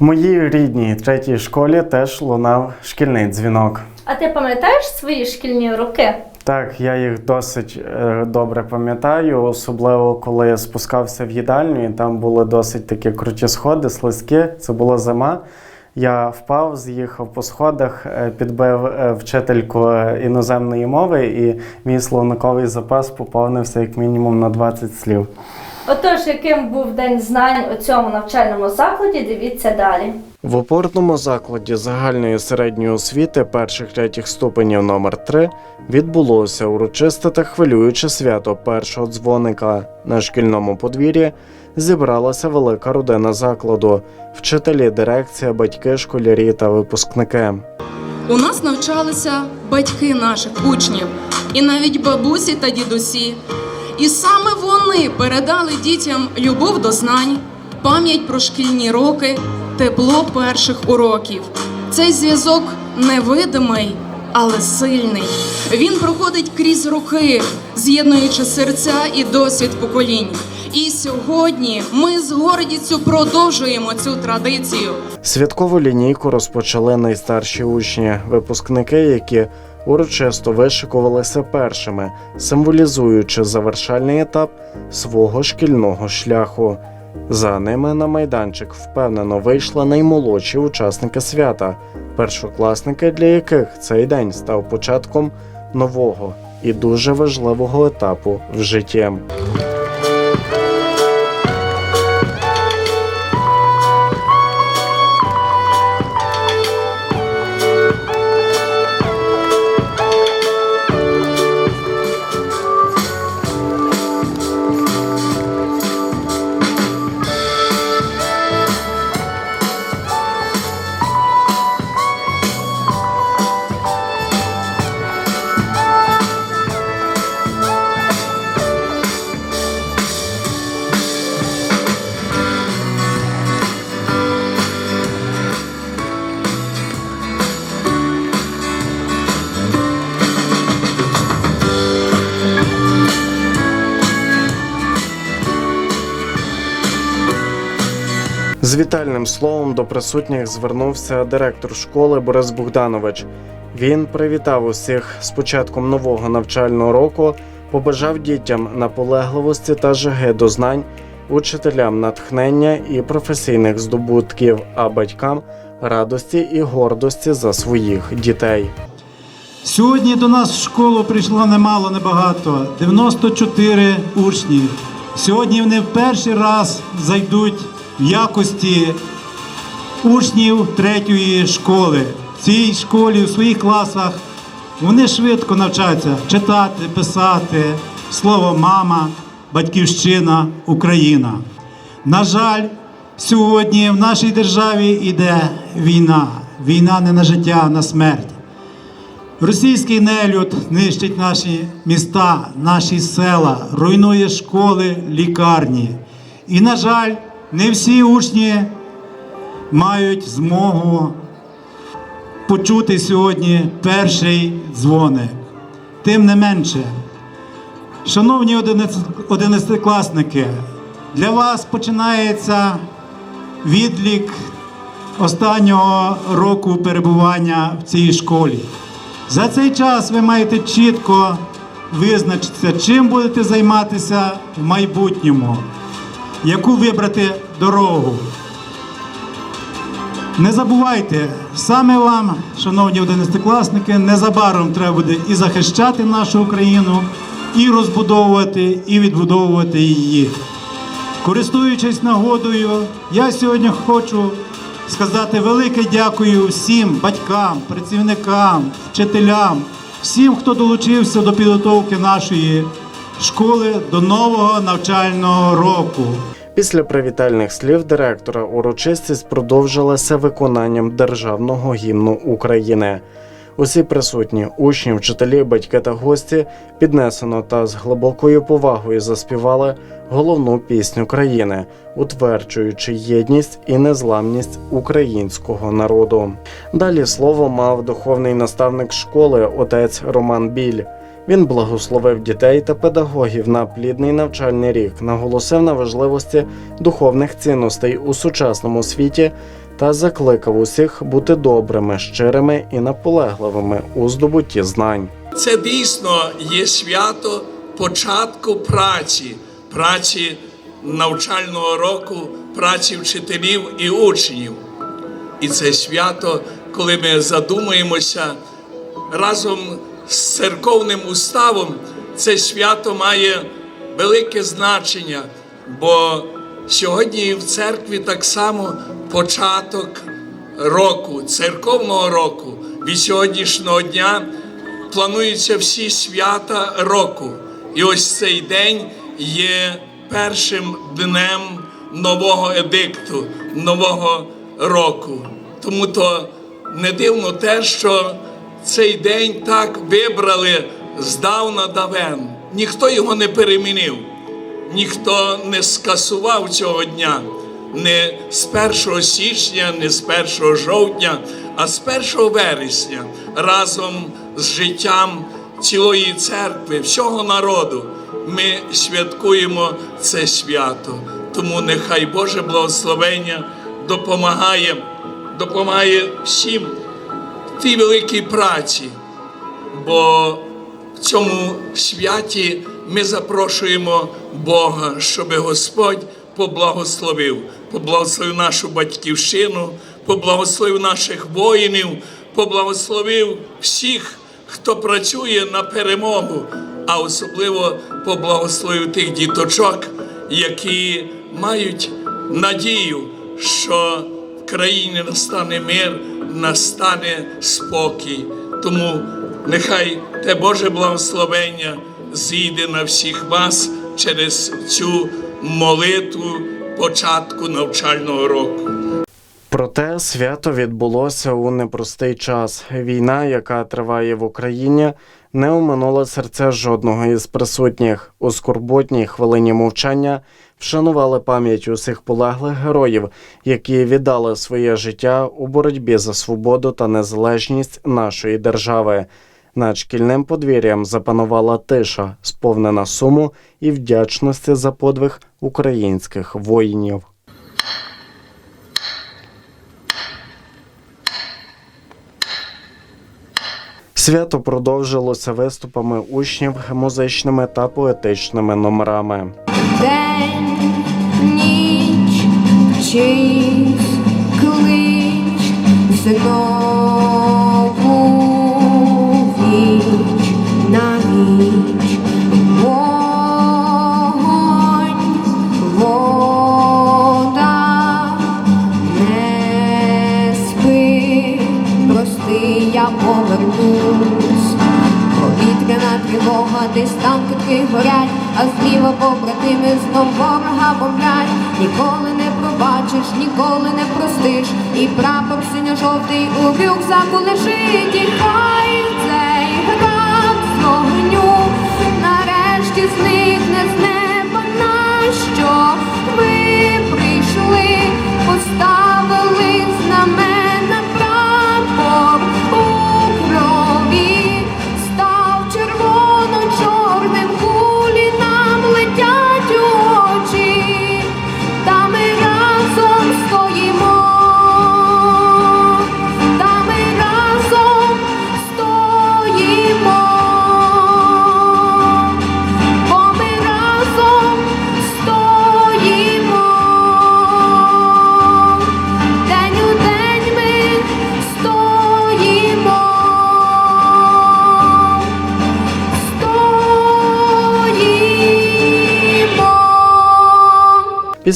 В моїй рідній третій школі теж лунав шкільний дзвінок. А ти пам'ятаєш свої шкільні роки? Так, я їх досить е, добре пам'ятаю, особливо коли я спускався в їдальню, і там були досить такі круті сходи, слизькі. Це була зима. Я впав, з'їхав по сходах, е, підбив е, вчительку е, іноземної мови, і мій словниковий запас поповнився як мінімум на 20 слів. Отож, яким був день знань у цьому навчальному закладі, дивіться далі. В опорному закладі загальної середньої освіти перших третіх ступенів номер 3 відбулося урочисте та хвилююче свято першого дзвоника. На шкільному подвір'ї зібралася велика родина закладу, вчителі, дирекція, батьки, школярі та випускники. У нас навчалися батьки наших учнів, і навіть бабусі та дідусі. І саме вони передали дітям любов до знань, пам'ять про шкільні роки, тепло перших уроків. Цей зв'язок невидимий, але сильний. Він проходить крізь роки, з'єднуючи серця і досвід поколінь. І сьогодні ми з гордістю продовжуємо цю традицію. Святкову лінійку розпочали найстарші учні, випускники, які урочисто вишикувалися першими, символізуючи завершальний етап свого шкільного шляху. За ними на майданчик впевнено вийшли наймолодші учасники свята, першокласники, для яких цей день став початком нового і дуже важливого етапу в житті. З вітальним словом до присутніх звернувся директор школи Борис Богданович. Він привітав усіх з початком нового навчального року, побажав дітям наполегливості та жаги до знань, учителям натхнення і професійних здобутків, а батькам радості і гордості за своїх дітей. Сьогодні до нас в школу прийшло немало, небагато 94 учні. Сьогодні вони в перший раз зайдуть в якості учнів третьої школи. В цій школі, в своїх класах вони швидко навчаються читати, писати слово мама, батьківщина, Україна. На жаль, сьогодні в нашій державі йде війна. Війна не на життя, а на смерть. Російський нелюд нищить наші міста, наші села, руйнує школи, лікарні. І, на жаль, не всі учні мають змогу почути сьогодні перший дзвоник. Тим не менше, шановні одинадцятикласники, для вас починається відлік останнього року перебування в цій школі. За цей час ви маєте чітко визначитися, чим будете займатися в майбутньому, яку вибрати дорогу. Не забувайте, саме вам, шановні одинадцятикласники, незабаром треба буде і захищати нашу Україну, і розбудовувати, і відбудовувати її. Користуючись нагодою, я сьогодні хочу сказати велике дякую всім батькам, працівникам, вчителям, всім, хто долучився до підготовки нашої школи до нового навчального року. Після привітальних слів директора урочистість продовжилася виконанням державного гімну України. Усі присутні учні, вчителі, батьки та гості піднесено та з глибокою повагою заспівали головну пісню країни, утверджуючи єдність і незламність українського народу. Далі слово мав духовний наставник школи отець Роман Біль. Він благословив дітей та педагогів на плідний навчальний рік, наголосив на важливості духовних цінностей у сучасному світі та закликав усіх бути добрими, щирими і наполегливими у здобутті знань. Це дійсно є свято початку праці, праці навчального року, праці вчителів і учнів. І це свято, коли ми задумуємося разом з церковним уставом, це свято має велике значення, бо сьогодні в церкві так само початок року, церковного року. Від сьогоднішнього дня плануються всі свята року. І ось цей день є першим днем нового едикту, нового року. Тому то не дивно те, що цей день так вибрали здавна давен. Ніхто його не перемінив, ніхто не скасував цього дня. Не з 1 січня, не з 1 жовтня, а з 1 вересня разом з життям цілої церкви, всього народу, ми святкуємо це свято. Тому нехай Боже благословення допомагає, допомагає всім тій великій праці, бо в цьому святі ми запрошуємо Бога, щоб Господь поблагословив, поблагословив нашу батьківщину, поблагословив наших воїнів, поблагословив всіх, хто працює на перемогу, а особливо поблагословив тих діточок, які мають надію, що в країні настане мир, настане спокій. Тому нехай те Боже благословення зійде на всіх вас через цю молитву початку навчального року. Проте свято відбулося у непростий час. Війна, яка триває в Україні, не оминула серця жодного із присутніх. У скорботній хвилині мовчання вшанували пам'ять усіх полеглих героїв, які віддали своє життя у боротьбі за свободу та незалежність нашої держави. Над шкільним подвір'ям запанувала тиша, сповнена суму і вдячності за подвиг українських воїнів. Свято продовжилося виступами учнів, музичними та поетичними номерами. День, ніч, чийсь клич, знову віч на а зліва побратими знов ворога бомблять. Ніколи не пробачиш, ніколи не простиш, і прапор синьо-жовтий у рюкзаку лежить, і хай цей град з вогню нарешті зникне з неба, нащо ви прийшли, поставили знамена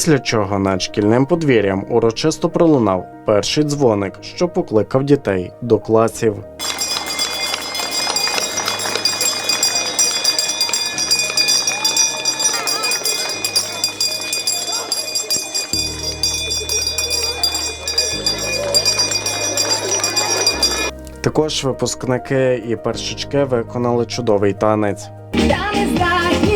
Після чого над шкільним подвір'ям урочисто пролунав перший дзвоник, що покликав дітей до класів. Також випускники і першачки виконали чудовий танець. Та не здатні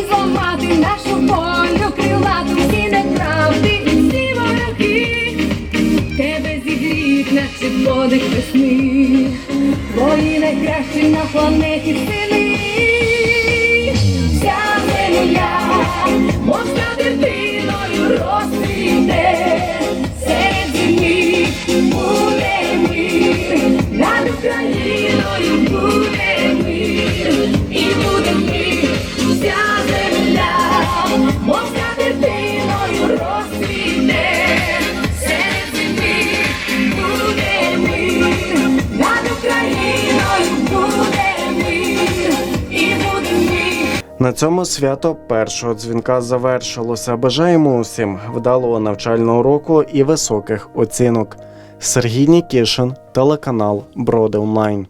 зігріють, подих весни. Твої найкращі на планеті На цьому свято першого дзвінка завершилося. Бажаємо усім вдалого навчального року і високих оцінок. Сергій Нікішин, телеканал Броди Онлайн.